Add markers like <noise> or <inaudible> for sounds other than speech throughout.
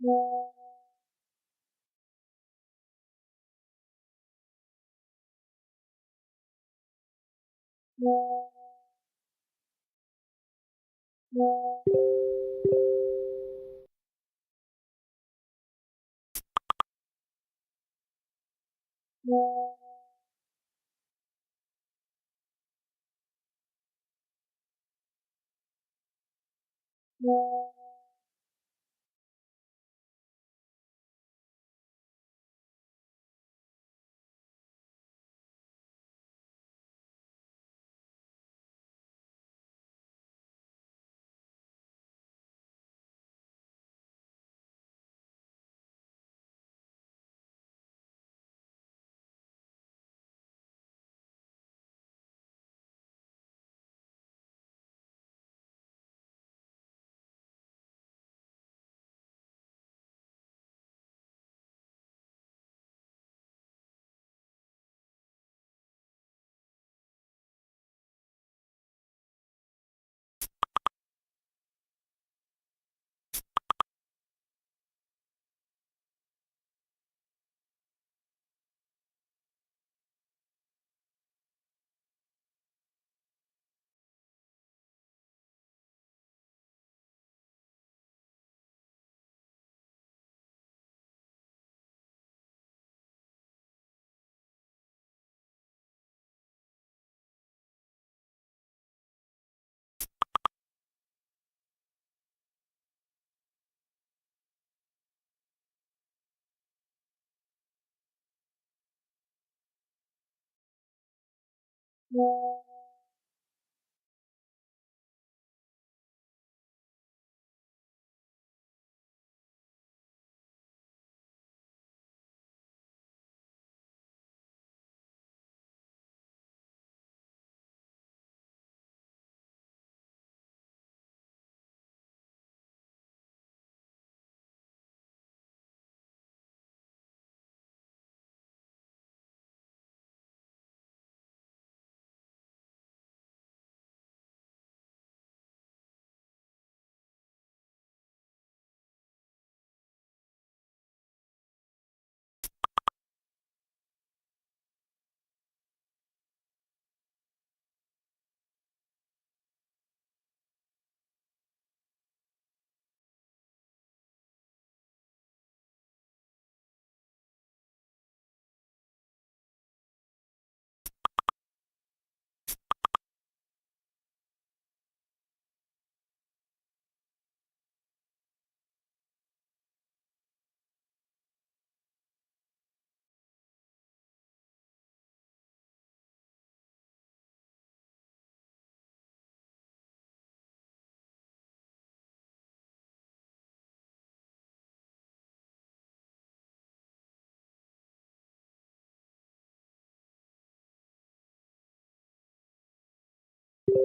Yeah. Música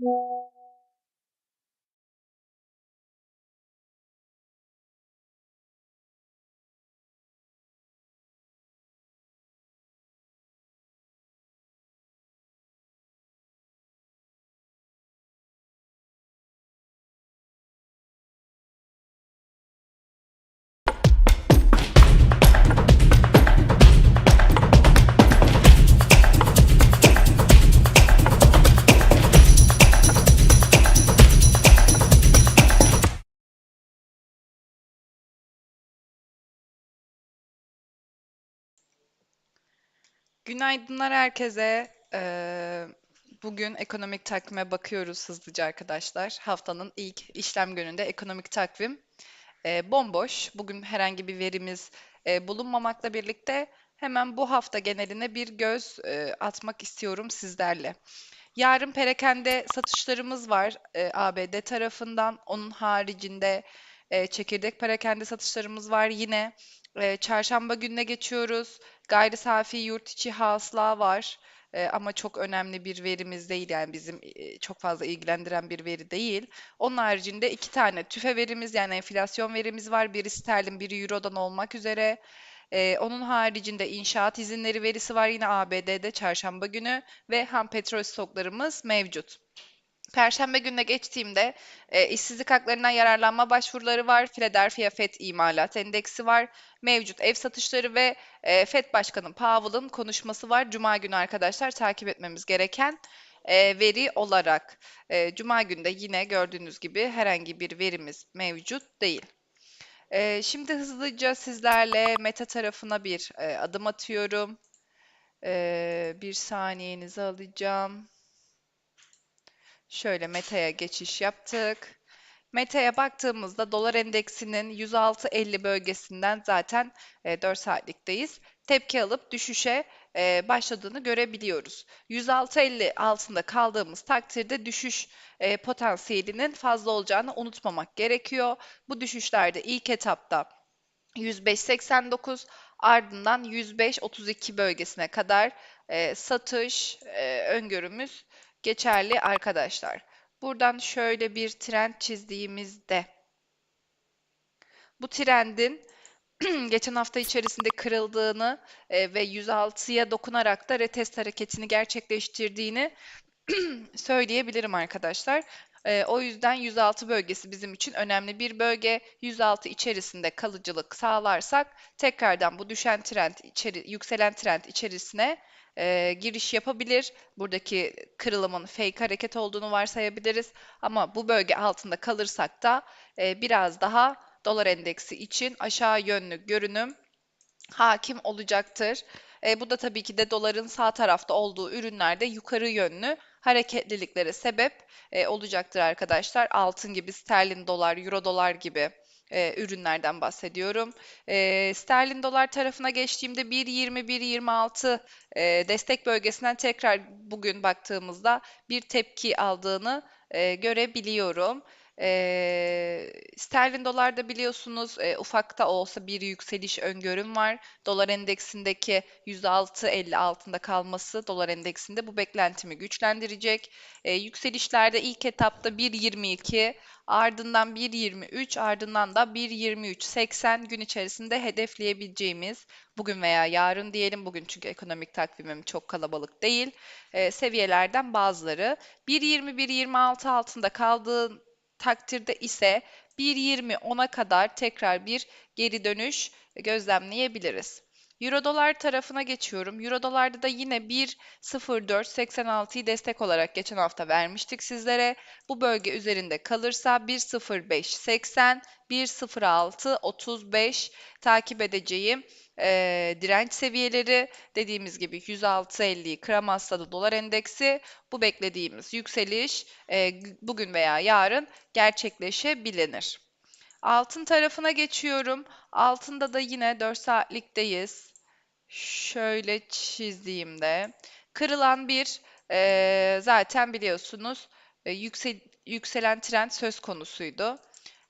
Yeah. Günaydınlar herkese. Ee, bugün ekonomik takvime bakıyoruz hızlıca arkadaşlar. Haftanın ilk işlem gününde ekonomik takvim e, bomboş. Bugün herhangi bir verimiz e, bulunmamakla birlikte hemen bu hafta geneline bir göz e, atmak istiyorum sizlerle. Yarın perakende satışlarımız var e, ABD tarafından. Onun haricinde e, çekirdek perakende satışlarımız var yine. E, çarşamba gününe geçiyoruz. Gayri safi yurt içi hasıla var. E, ama çok önemli bir verimiz değil yani bizim e, çok fazla ilgilendiren bir veri değil. Onun haricinde iki tane tüfe verimiz yani enflasyon verimiz var. Biri sterlin, biri eurodan olmak üzere. Ee, onun haricinde inşaat izinleri verisi var yine ABD'de çarşamba günü ve ham petrol stoklarımız mevcut. Perşembe gününe geçtiğimde e, işsizlik haklarından yararlanma başvuruları var. Philadelphia Fed imalat endeksi var. Mevcut ev satışları ve e, Fed Başkanı Powell'ın konuşması var. Cuma günü arkadaşlar takip etmemiz gereken e, veri olarak. E, Cuma günde yine gördüğünüz gibi herhangi bir verimiz mevcut değil. Ee, şimdi hızlıca sizlerle meta tarafına bir e, adım atıyorum. Ee, bir saniyenizi alacağım. Şöyle meta'ya geçiş yaptık. Meta'ya baktığımızda dolar endeksinin 106.50 bölgesinden zaten e, 4 saatlikteyiz. Tepki alıp düşüşe e, başladığını görebiliyoruz. 106.50 altında kaldığımız takdirde düşüş e, potansiyelinin fazla olacağını unutmamak gerekiyor. Bu düşüşlerde ilk etapta 105.89 ardından 105.32 bölgesine kadar e, satış e, öngörümüz geçerli arkadaşlar. Buradan şöyle bir trend çizdiğimizde bu trendin <clears throat> geçen hafta içerisinde kırıldığını e, ve 106'ya dokunarak da retest hareketini gerçekleştirdiğini <clears throat> söyleyebilirim arkadaşlar. E, o yüzden 106 bölgesi bizim için önemli bir bölge. 106 içerisinde kalıcılık sağlarsak tekrardan bu düşen trend, içeri, yükselen trend içerisine e, giriş yapabilir. Buradaki kırılımın fake hareket olduğunu varsayabiliriz. Ama bu bölge altında kalırsak da e, biraz daha dolar endeksi için aşağı yönlü görünüm hakim olacaktır. E, bu da tabii ki de doların sağ tarafta olduğu ürünlerde yukarı yönlü hareketliliklere sebep e, olacaktır arkadaşlar. Altın gibi, sterlin dolar, euro dolar gibi e, ürünlerden bahsediyorum. E, sterlin dolar tarafına geçtiğimde 1.20-1.26 e, destek bölgesinden tekrar bugün baktığımızda bir tepki aldığını e, görebiliyorum. E, sterlin dolarda biliyorsunuz e, ufakta olsa bir yükseliş öngörüm var. Dolar endeksindeki 106.50 altında kalması dolar endeksinde bu beklentimi güçlendirecek. E, yükselişlerde ilk etapta 1.22 ardından 1.23 ardından da 1.23.80 gün içerisinde hedefleyebileceğimiz bugün veya yarın diyelim bugün çünkü ekonomik takvimim çok kalabalık değil e, seviyelerden bazıları 1.20-1.26 altında kaldığı takdirde ise 1.20 10'a kadar tekrar bir geri dönüş gözlemleyebiliriz. Euro dolar tarafına geçiyorum. Euro dolarda da yine 1.0486'yı destek olarak geçen hafta vermiştik sizlere. Bu bölge üzerinde kalırsa 1.0580, 1.0635 takip edeceğim e, direnç seviyeleri dediğimiz gibi 106.50'yi kıramazsa da dolar endeksi bu beklediğimiz yükseliş e, bugün veya yarın gerçekleşebilir. Altın tarafına geçiyorum. Altında da yine 4 saatlikteyiz. Şöyle çizdiğimde kırılan bir e, zaten biliyorsunuz e, yüksel, yükselen trend söz konusuydu.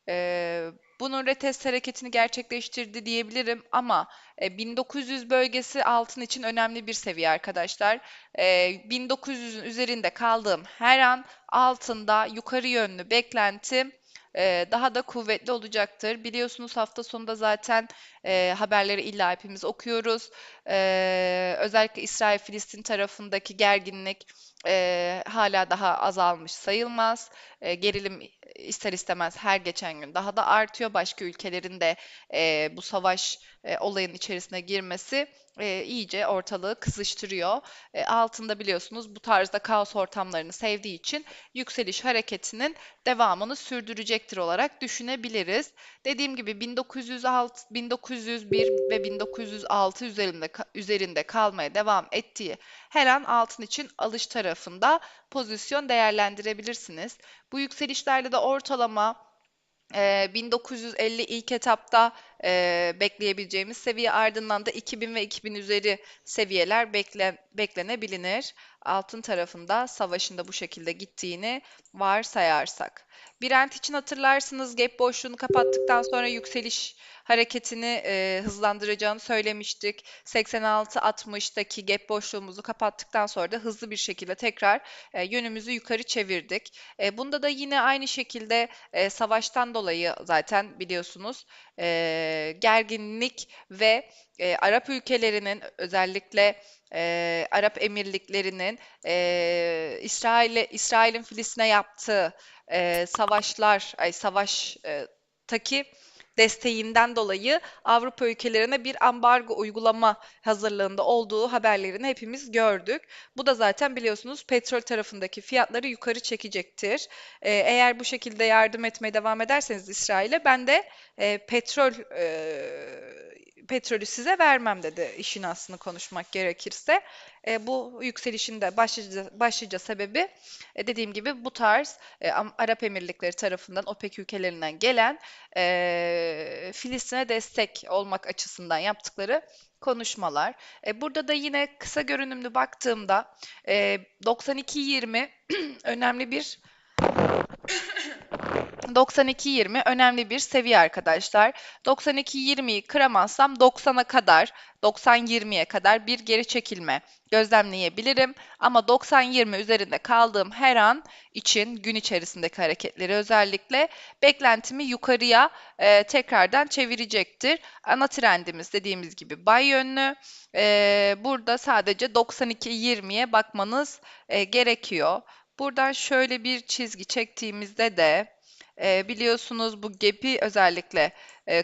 E, bunun retest hareketini gerçekleştirdi diyebilirim ama e, 1900 bölgesi altın için önemli bir seviye arkadaşlar. E, 1900'ün üzerinde kaldığım her an altında yukarı yönlü beklentim e, daha da kuvvetli olacaktır. Biliyorsunuz hafta sonunda zaten e, haberleri illa hepimiz okuyoruz. E, özellikle İsrail-Filistin tarafındaki gerginlik e, hala daha azalmış sayılmaz. E, gerilim ister istemez her geçen gün daha da artıyor. Başka ülkelerin de e, bu savaş e, olayın içerisine girmesi e, iyice ortalığı kızıştırıyor. E, altında biliyorsunuz bu tarzda kaos ortamlarını sevdiği için yükseliş hareketinin devamını sürdürecektir olarak düşünebiliriz. Dediğim gibi 1906, 1901 ve 1906 üzerinde üzerinde kalmaya devam ettiği her an altın için alış tarafında pozisyon değerlendirebilirsiniz. Bu yükselişlerde de ortalama 1950 ilk etapta e, bekleyebileceğimiz seviye ardından da 2000 ve 2000 üzeri seviyeler bekle, beklenebilir. Altın tarafında savaşın da bu şekilde gittiğini varsayarsak. Brent için hatırlarsınız gap boşluğunu kapattıktan sonra yükseliş hareketini e, hızlandıracağını söylemiştik. 86-60'daki gap boşluğumuzu kapattıktan sonra da hızlı bir şekilde tekrar e, yönümüzü yukarı çevirdik. E, bunda da yine aynı şekilde e, savaştan dolayı zaten biliyorsunuz e, gerginlik ve e, Arap ülkelerinin özellikle e, Arap Emirliklerinin e, İsrail'e İsrail'in Filistin'e yaptığı e, savaşlar, ay savaştaki desteğinden dolayı Avrupa ülkelerine bir ambargo uygulama hazırlığında olduğu haberlerini hepimiz gördük. Bu da zaten biliyorsunuz petrol tarafındaki fiyatları yukarı çekecektir. Ee, eğer bu şekilde yardım etmeye devam ederseniz İsrail'e ben de e, petrol e, petrolü size vermem dedi işin aslını konuşmak gerekirse. E, bu yükselişin de başlıca, başlıca sebebi e, dediğim gibi bu tarz e, Arap Emirlikleri tarafından OPEC ülkelerinden gelen e, Filistin'e destek olmak açısından yaptıkları konuşmalar. E, burada da yine kısa görünümlü baktığımda e, 92-20 <clears throat> önemli bir 92-20 önemli bir seviye arkadaşlar. 92-20'yi kıramazsam 90'a kadar, 90-20'ye kadar bir geri çekilme gözlemleyebilirim. Ama 90-20 üzerinde kaldığım her an için gün içerisindeki hareketleri özellikle beklentimi yukarıya e, tekrardan çevirecektir. Ana trendimiz dediğimiz gibi bay yönlü. E, burada sadece 92-20'ye bakmanız e, gerekiyor. Buradan şöyle bir çizgi çektiğimizde de e, biliyorsunuz bu gap'i özellikle e,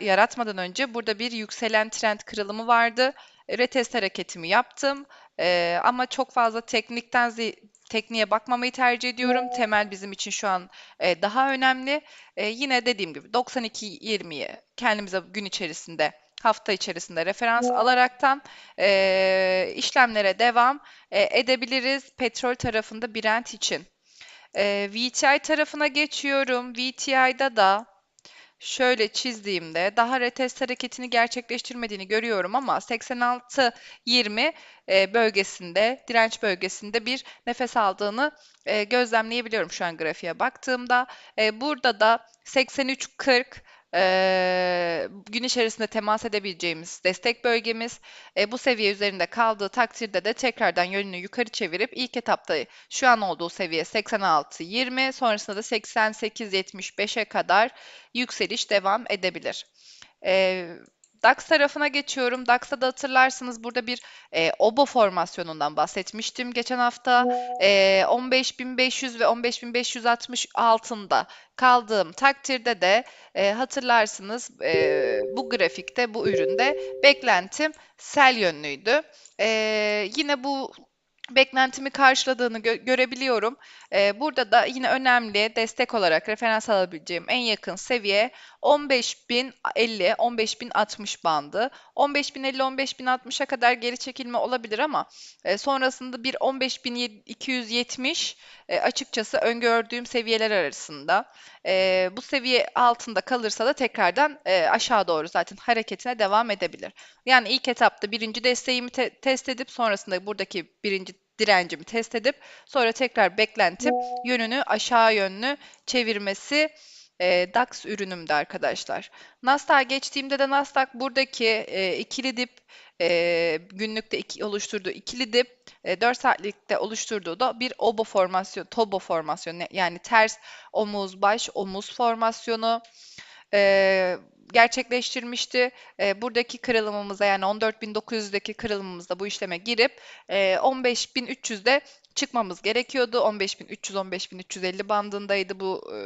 yaratmadan önce burada bir yükselen trend kırılımı vardı. Retest hareketimi yaptım e, ama çok fazla teknikten tekniğe bakmamayı tercih ediyorum. Temel bizim için şu an e, daha önemli. E, yine dediğim gibi 92-20'yi kendimize gün içerisinde hafta içerisinde referans alaraktan e, işlemlere devam e, edebiliriz. Petrol tarafında Brent için. E, VTI tarafına geçiyorum. VTI'da da şöyle çizdiğimde daha retest hareketini gerçekleştirmediğini görüyorum ama 86-20 e, bölgesinde, direnç bölgesinde bir nefes aldığını e, gözlemleyebiliyorum şu an grafiğe baktığımda. E, burada da 83-40 e, gün içerisinde temas edebileceğimiz destek bölgemiz. E, bu seviye üzerinde kaldığı takdirde de tekrardan yönünü yukarı çevirip ilk etapta şu an olduğu seviye 86-20 sonrasında da 88-75'e kadar yükseliş devam edebilir. E, DAX tarafına geçiyorum. DAX'ta da hatırlarsınız burada bir e, OBO formasyonundan bahsetmiştim geçen hafta. E, 15.500 ve 15.560 altında kaldığım takdirde de e, hatırlarsınız e, bu grafikte, bu üründe beklentim sel yönlüydü. E, yine bu beklentimi karşıladığını gö görebiliyorum. Ee, burada da yine önemli destek olarak referans alabileceğim en yakın seviye 15.050, 15.060 bandı. 15.050, 15.060'a kadar geri çekilme olabilir ama e, sonrasında bir 15.270 e, açıkçası öngördüğüm seviyeler arasında. E, bu seviye altında kalırsa da tekrardan e, aşağı doğru zaten hareketine devam edebilir. Yani ilk etapta birinci desteğimi te test edip sonrasında buradaki birinci direncimi test edip sonra tekrar beklentim yönünü aşağı yönlü çevirmesi e, DAX ürünümdü arkadaşlar. Nasdaq'a geçtiğimde de Nasdaq buradaki e, ikili dip e, günlükte iki, oluşturduğu ikili dip e, 4 saatlikte oluşturduğu da bir obo formasyon, tobo formasyonu yani ters omuz baş omuz formasyonu e, gerçekleştirmişti. E, buradaki kırılımımıza yani 14.900'deki kırılımımızda bu işleme girip e, 15.300'de çıkmamız gerekiyordu. 15.300-15.350 bandındaydı bu e,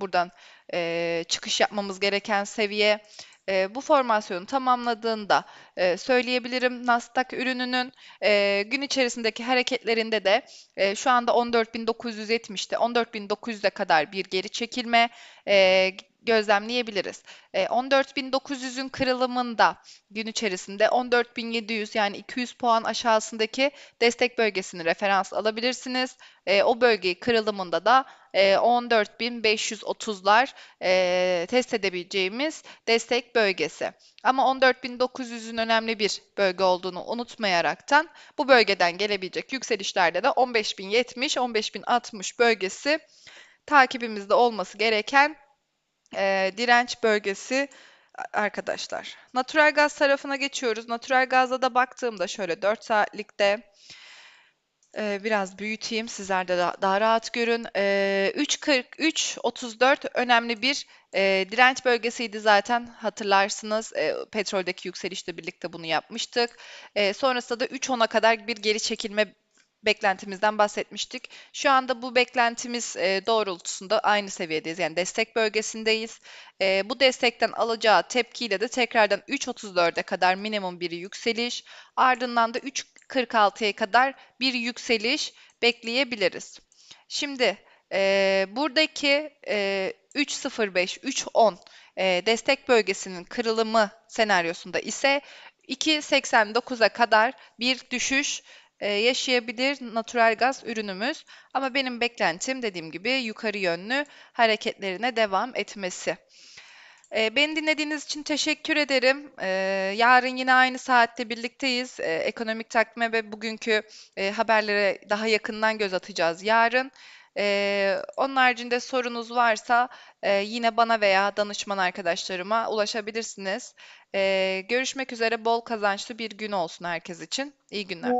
buradan e, çıkış yapmamız gereken seviye. E, bu formasyonu tamamladığında e, söyleyebilirim Nasdaq ürününün e, gün içerisindeki hareketlerinde de e, şu anda 14.970'te 14.900'e kadar bir geri çekilme e, gözlemleyebiliriz. E, 14.900'ün kırılımında gün içerisinde 14.700 yani 200 puan aşağısındaki destek bölgesini referans alabilirsiniz. E, o bölgeyi kırılımında da e, 14.530'lar e, test edebileceğimiz destek bölgesi. Ama 14.900'ün önemli bir bölge olduğunu unutmayaraktan bu bölgeden gelebilecek yükselişlerde de 15.070, 15.060 bölgesi takibimizde olması gereken e, direnç bölgesi arkadaşlar. Natural gaz tarafına geçiyoruz. Natural gazda da baktığımda şöyle 4 saatlikte e, biraz büyüteyim sizler de daha, daha rahat görün. E, 3.43-34 önemli bir e, direnç bölgesiydi zaten hatırlarsınız. E, petroldeki yükselişle birlikte bunu yapmıştık. E, sonrasında da 3.10'a kadar bir geri çekilme beklentimizden bahsetmiştik. Şu anda bu beklentimiz e, doğrultusunda aynı seviyedeyiz. Yani destek bölgesindeyiz. E, bu destekten alacağı tepkiyle de tekrardan 3.34'e kadar minimum bir yükseliş, ardından da 3.46'ya kadar bir yükseliş bekleyebiliriz. Şimdi e, buradaki e, 3.05, 3.10 e, destek bölgesinin kırılımı senaryosunda ise 2.89'a kadar bir düşüş yaşayabilir natural gaz ürünümüz. Ama benim beklentim dediğim gibi yukarı yönlü hareketlerine devam etmesi. E, beni dinlediğiniz için teşekkür ederim. E, yarın yine aynı saatte birlikteyiz. E, ekonomik takvime ve bugünkü e, haberlere daha yakından göz atacağız yarın. E, onun haricinde sorunuz varsa e, yine bana veya danışman arkadaşlarıma ulaşabilirsiniz. E, görüşmek üzere bol kazançlı bir gün olsun herkes için. İyi günler.